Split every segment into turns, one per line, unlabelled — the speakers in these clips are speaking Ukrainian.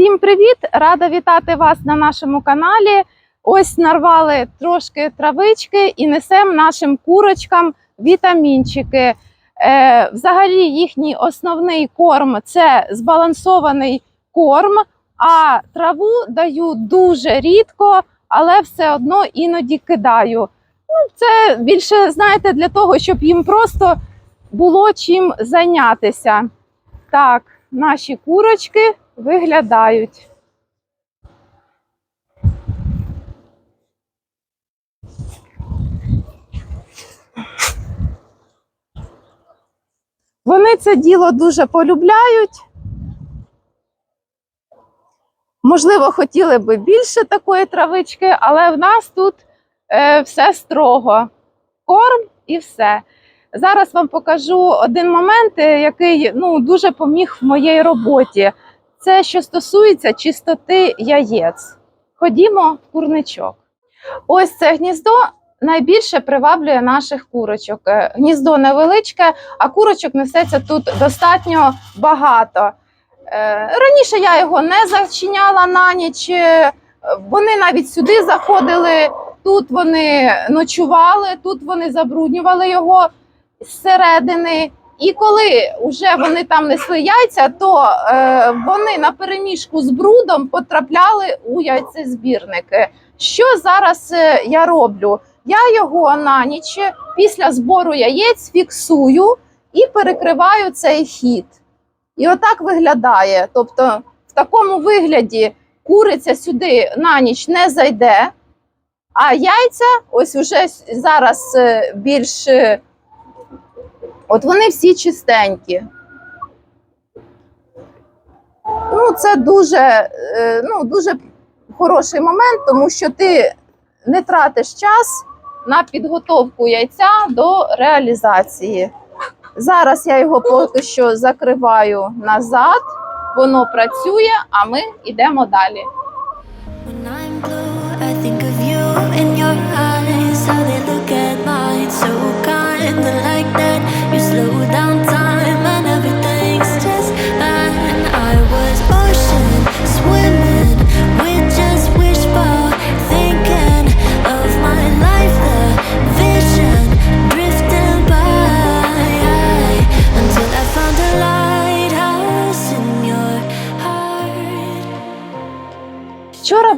Всім привіт! Рада вітати вас на нашому каналі. Ось нарвали трошки травички і несемо нашим курочкам вітамінчики. Е, взагалі, їхній основний корм це збалансований корм, а траву даю дуже рідко, але все одно іноді кидаю. Ну, це більше, знаєте, для того, щоб їм просто було чим зайнятися. Так, наші курочки виглядають. Вони це діло дуже полюбляють. Можливо, хотіли би більше такої травички, але в нас тут е, все строго. Корм і все. Зараз вам покажу один момент, е, який ну, дуже поміг в моїй роботі. Це що стосується чистоти яєць. Ходімо в курничок. Ось це гніздо найбільше приваблює наших курочок. Е, Гніздо невеличке, а курочок несеться тут достатньо багато. Е, Раніше я його не зачиняла на ніч. е, Вони навіть сюди заходили, тут вони ночували, тут вони забруднювали його зсередини. І коли вже вони там несли яйця, то е, вони на переміжку з брудом потрапляли у яйцезбірники. Що зараз е, я роблю? Я його на ніч після збору яєць фіксую і перекриваю цей хід. І отак виглядає. Тобто, в такому вигляді куриця сюди на ніч не зайде, а яйця ось уже зараз е, більш. От вони всі чистенькі. Ну, це дуже, е, ну, дуже хороший момент, тому що ти не тратиш час на підготовку яйця до реалізації. Зараз я його поки що закриваю назад, воно працює, а ми йдемо далі.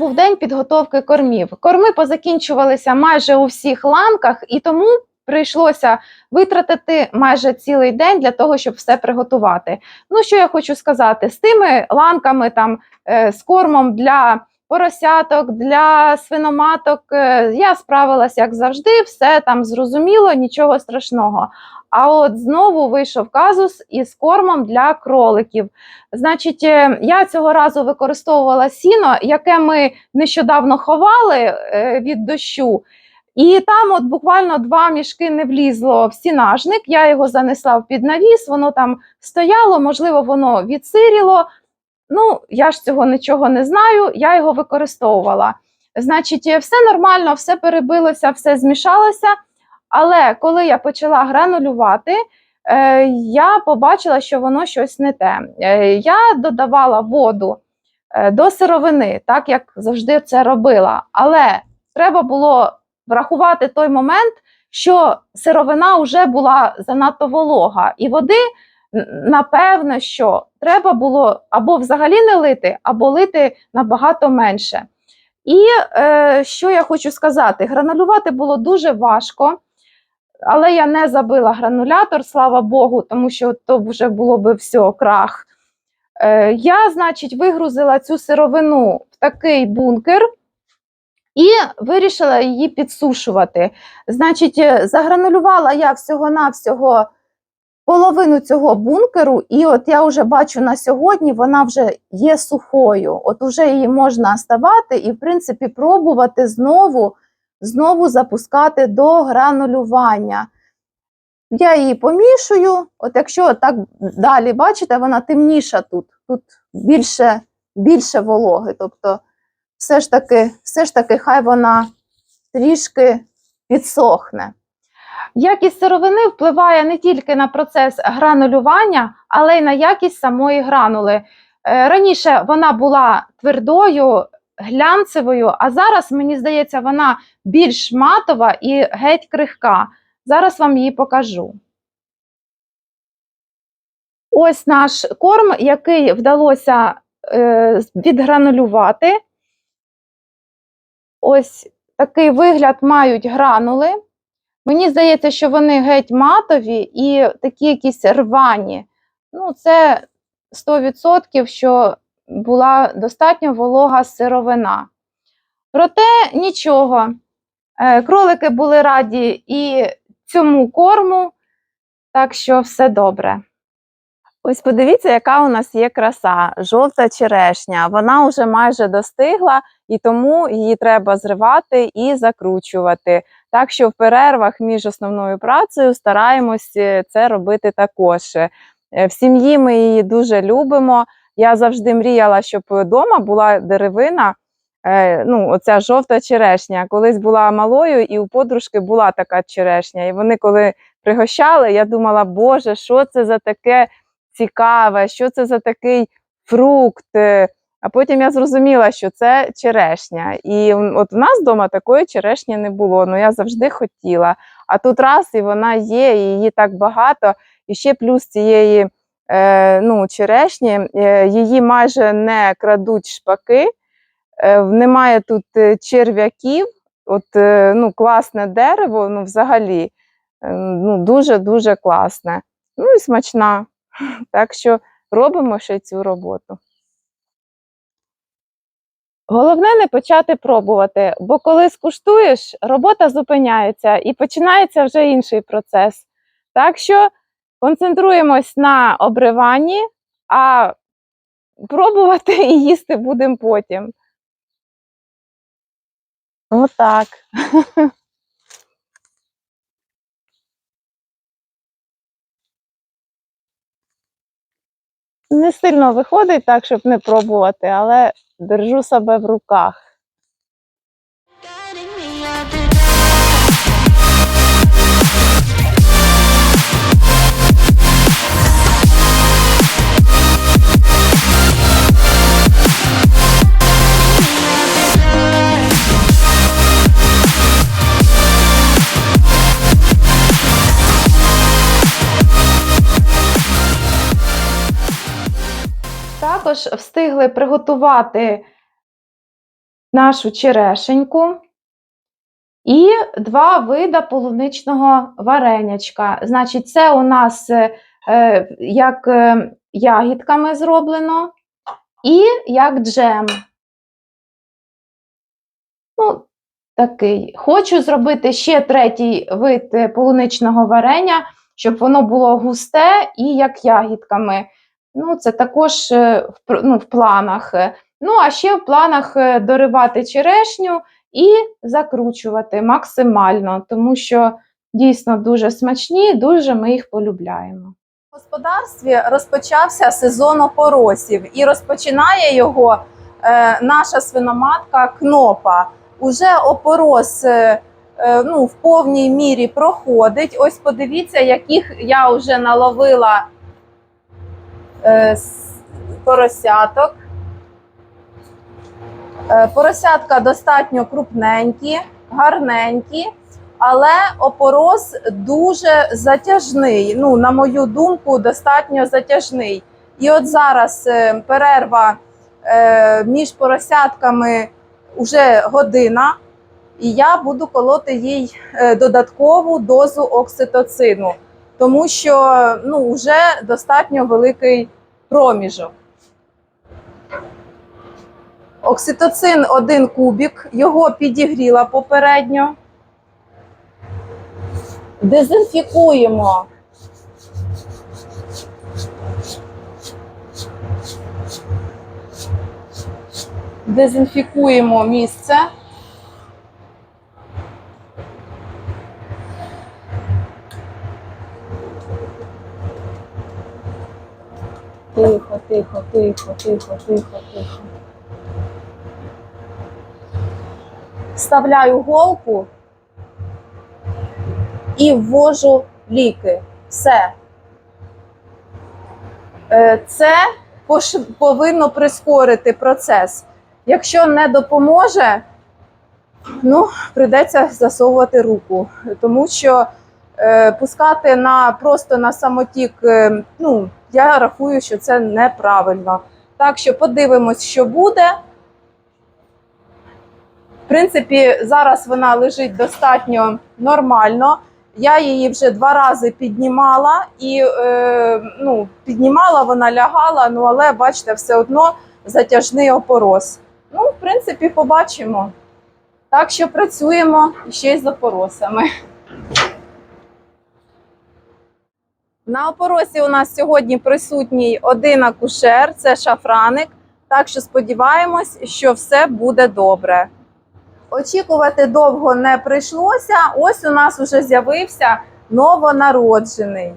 Був день підготовки кормів. Корми позакінчувалися майже у всіх ланках, і тому прийшлося витратити майже цілий день для того, щоб все приготувати. Ну, що я хочу сказати, з тими ланками, там е, з кормом для поросяток, для свиноматок, е, я справилася як завжди, все там зрозуміло, нічого страшного. А от знову вийшов казус із кормом для кроликів. Значить, е, я цього разу використовувала сіно, яке ми нещодавно ховали е, від дощу. І там, от буквально два мішки не влізло в сінажник. Я його занесла в під навіс, воно там стояло, можливо, воно відсиріло. Ну, я ж цього нічого не знаю, я його використовувала. Значить, все нормально, все перебилося, все змішалося. Але коли я почала гранулювати, е, я побачила, що воно щось не те. Е, я додавала воду е, до сировини, так як завжди це робила. Але треба було врахувати той момент, що сировина вже була занадто волога, і води, напевно, що треба було або взагалі не лити, або лити набагато менше. І е, що я хочу сказати: гранулювати було дуже важко. Але я не забила гранулятор, слава Богу, тому що то вже було би все, крах. Е, я, значить, вигрузила цю сировину в такий бункер і вирішила її підсушувати. Значить, е, загранулювала я всього-навсього половину цього бункеру, і от я вже бачу на сьогодні, вона вже є сухою. От уже її можна ставати і, в принципі, пробувати знову, знову запускати до гранулювання. Я її помішую. От якщо так далі бачите, вона темніша тут. Тут більше, більше вологи. Тобто, все ж таки, все ж таки, хай вона трішки підсохне. Якість сировини впливає не тільки на процес гранулювання, але й на якість самої гранули. Е, Раніше вона була твердою, глянцевою, а зараз, мені здається, вона більш матова і геть крихка. Зараз вам її покажу. Ось наш корм, який вдалося е, відгранулювати. Ось такий вигляд мають гранули. Мені здається, що вони геть матові і такі якісь рвані. Ну, це 100%, що була достатньо волога сировина. Проте нічого. Е, Кролики були раді і цьому корму, так що все добре. Ось подивіться, яка у нас є краса, жовта черешня. Вона вже майже достигла, і тому її треба зривати і закручувати. Так що в перервах між основною працею стараємось е, це робити також. Е, В сім'ї ми її дуже любимо. Я завжди мріяла, щоб вдома була деревина. е, Ну, оця жовта черешня. Колись була малою, і у подружки була така черешня. І вони, коли пригощали, я думала, Боже, що це за таке цікаве, що це за такий фрукт. А потім я зрозуміла, що це черешня. І от в нас вдома такої черешні не було. Ну я завжди хотіла. А тут раз і вона є, і її так багато. І ще плюс цієї е, ну, черешні, е, її майже не крадуть шпаки, е, немає тут е, черв'яків. От е, ну, класне дерево, ну, взагалі, е, ну, дуже-дуже класне. Ну і смачна. Так що робимо ще цю роботу. Головне не почати пробувати, бо коли скуштуєш, робота зупиняється і починається вже інший процес. Так що концентруємось на обриванні, а пробувати і їсти будемо потім. Отак. Не сильно виходить так, щоб не пробувати, але держу себе в руках. Також встигли приготувати нашу черешеньку і два вида полуничного варенячка. Значить, це у нас е, е, як е, ягідками зроблено і як джем. Ну, такий. Хочу зробити ще третій вид полуничного варення, щоб воно було густе і як ягідками. Ну, це також е, ну, в планах. Ну, а ще в планах е, доривати черешню і закручувати максимально, тому що дійсно дуже смачні, дуже ми їх полюбляємо.
В господарстві розпочався сезон опоросів і розпочинає його е, наша свиноматка Кнопа. Уже опорос е, е, ну, в повній мірі проходить. Ось подивіться, яких я вже наловила поросяток. Е, поросятка достатньо крупненькі, гарненькі, але опорос дуже затяжний. Ну, на мою думку, достатньо затяжний. І от зараз е, перерва е, між поросятками вже година, і я буду колоти їй е, додаткову дозу окситоцину, тому що ну, вже достатньо великий проміжок. Окситоцин один кубік, його підігріла попередньо. Дезінфікуємо. Дезінфікуємо місце. Тихо, тихо, тихо, тихо, тихо. Вставляю голку і ввожу ліки. Все. Е, Це
повинно прискорити процес. Якщо не допоможе, ну, прийдеться засовувати руку, тому що е, пускати на просто на самотік, е, ну, я рахую, що це неправильно. Так що подивимось, що буде. В принципі, зараз вона лежить достатньо нормально. Я її вже два рази піднімала і е, ну, піднімала, вона лягала, ну але бачите, все одно затяжний опороз. Ну, в принципі, побачимо. Так що працюємо ще й з опоросами. На опоросі у нас сьогодні присутній один акушер, це шафраник. Так що сподіваємось, що все буде добре. Очікувати довго не прийшлося. Ось у нас вже з'явився новонароджений.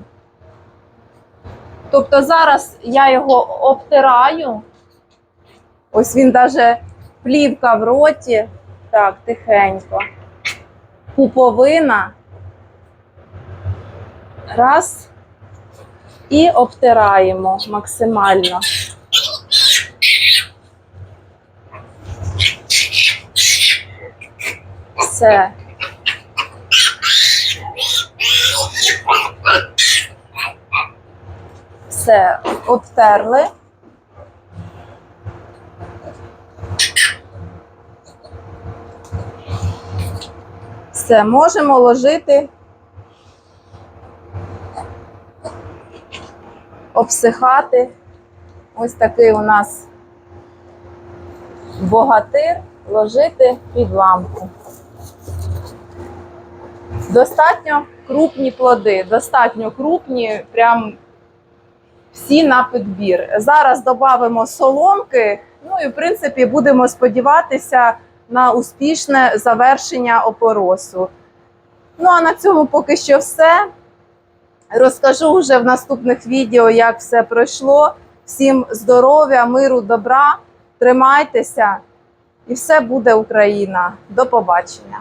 Тобто зараз я його обтираю. Ось він навіть плівка в роті. Так, тихенько. Пуповина. Раз. І обтираємо максимально. Все. Все, обтерли. Все, можемо ложити, обсихати. Ось такий у нас богатир ложити під лампу. Достатньо крупні плоди, достатньо крупні, прям всі на підбір. Зараз додамо соломки, ну і в принципі будемо сподіватися на успішне завершення опоросу. Ну а на цьому поки що все. Розкажу вже в наступних відео, як все пройшло. Всім здоров'я, миру, добра, тримайтеся, і все буде Україна. До побачення!